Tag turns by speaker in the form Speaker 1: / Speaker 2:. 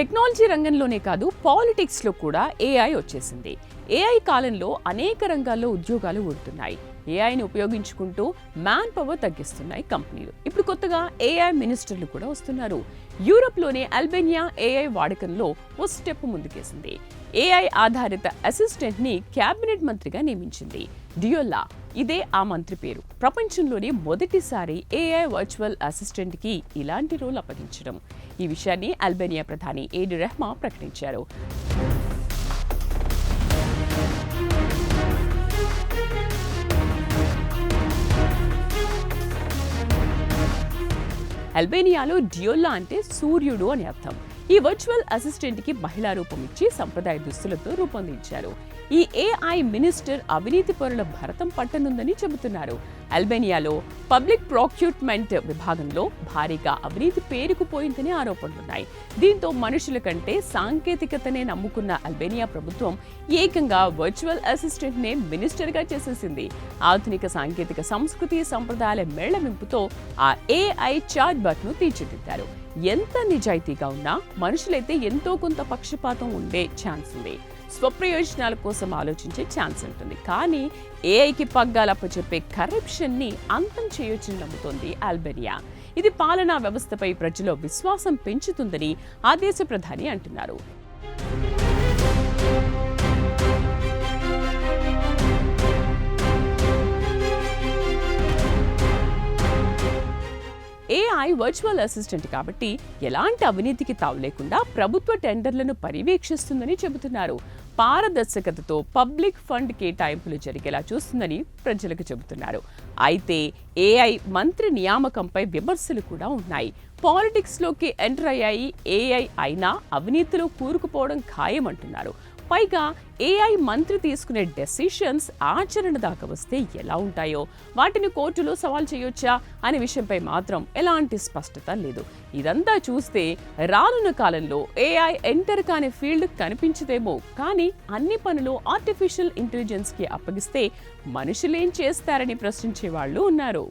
Speaker 1: Technology రంగంలోనే కాదు పాలిటిక్స్లో కూడా ఏఐ వచ్చేసింది. ఏఐ కాలంలో అనేక రంగాల్లో ఉద్యోగాలు ఊడుతున్నాయి. ఏఐని ఉపయోగించుకుంటూ మ్యాన్ పవర్ తగ్గిస్తున్నాయి కంపెనీలు. ఇప్పుడు కొత్తగా ఏఐ మినిస్టర్లు కూడా వస్తున్నారు. యూరప్లోని అల్బేనియా ఏఐ వాడకంలో ఓ స్టెప్ ముందుకేసింది. ఏఐ ఆధారిత అసిస్టెంట్ని క్యాబినెట్ మంత్రిగా నియమించింది. డియోలా ఇదే ఆ మంత్రి పేరు. ప్రపంచంలోనే మొదటిసారి ఏఐ వర్చువల్ అసిస్టెంట్కి ఇలాంటి రోల్ అప్పగించడం. ఈ విషయాన్ని అల్బేనియా ప్రధాని ఏడి రెహ్మా ప్రకటించారు. అల్బేనియాలో డియోల్లా అంటే సూర్యుడు అని అర్థం. ఈ వర్చువల్ అసిస్టెంట్కి మహిళా రూపం ఇచ్చి సంప్రదాయ దుస్తులతో రూపొందించారు. ఈ ఏఐ మినిస్టర్ అవినీతి పరుల భరతం పట్టనుందని చెబుతున్నారు. అల్బేనియాలో పబ్లిక్ ప్రాక్యూట్మెంట్ విభాగంలో భారీగా అవినీతి పేరుకుపోయిందని ఆరోపణలున్నాయి. దీంతో మనుషుల కంటే సాంకేతికతనే నమ్ముకున్న అల్బేనియా ప్రభుత్వం ఏకంగా వర్చువల్ అసిస్టెంట్ మినిస్టర్గా చేసేసింది. ఆధునిక సాంకేతిక సంస్కృతి సంప్రదాయాల మేళవింపుతో ఆ ఏఐ చాట్ బట్ను తీర్చిదిద్దారు. ఎంత నిజాయితీగా ఉన్నా మనుషులైతే ఎంతో కొంత పక్షపాతం ఉండే ఛాన్స్ ఉంది. స్వప్రయోజనాల కోసం ఆలోచించే ఛాన్స్ ఉంటుంది. కానీ ఏఐకి పగ్గాలప్ప చెప్పే కరప్షన్ని అంతం చేయొచ్చని నమ్ముతోంది అల్బేనియా ఇది పాలనా వ్యవస్థపై ప్రజల్లో విశ్వాసం పెంచుతుందని ఆ దేశ ప్రధాని అంటున్నారు. ఏఐ వర్చువల్ అసిస్టెంట్ కాబట్టి ఎలాంటి అవినీతికి తావు లేకుండా ప్రభుత్వ టెండర్లను పర్యవేక్షిస్తుందని చెబుతున్నారు. పారదర్శకతతో పబ్లిక్ ఫండ్ కేటాయింపులు జరిగేలా చూస్తుందని ప్రజలకు చెబుతున్నారు. అయితే ఏఐ మంత్రి నియామకంపై విమర్శలు కూడా ఉన్నాయి. పాలిటిక్స్లోకి ఎంటర్ అయ్యాయి ఏఐ అయినా అవినీతిలో కూరుకుపోవడం ఖాయమంటున్నారు. పైగా ఏఐ మంత్రి తీసుకునే డెసిషన్స్ ఆచరణ దాకా వస్తే ఎలా ఉంటాయో వాటిని కోర్టులో సవాల్ చేయొచ్చా అనే విషయంపై మాత్రం ఎలాంటి స్పష్టత లేదు. ఇదంతా చూస్తే రానున్న కాలంలో ఏఐ ఎంటర్ కాని ఫీల్డ్ కనిపించదేమో కానీ అన్ని పనులు ఆర్టిఫిషియల్ ఇంటెలిజెన్స్కి అప్పగిస్తే మనుషులేం చేస్తారని ప్రశ్నించే వాళ్ళు ఉన్నారు.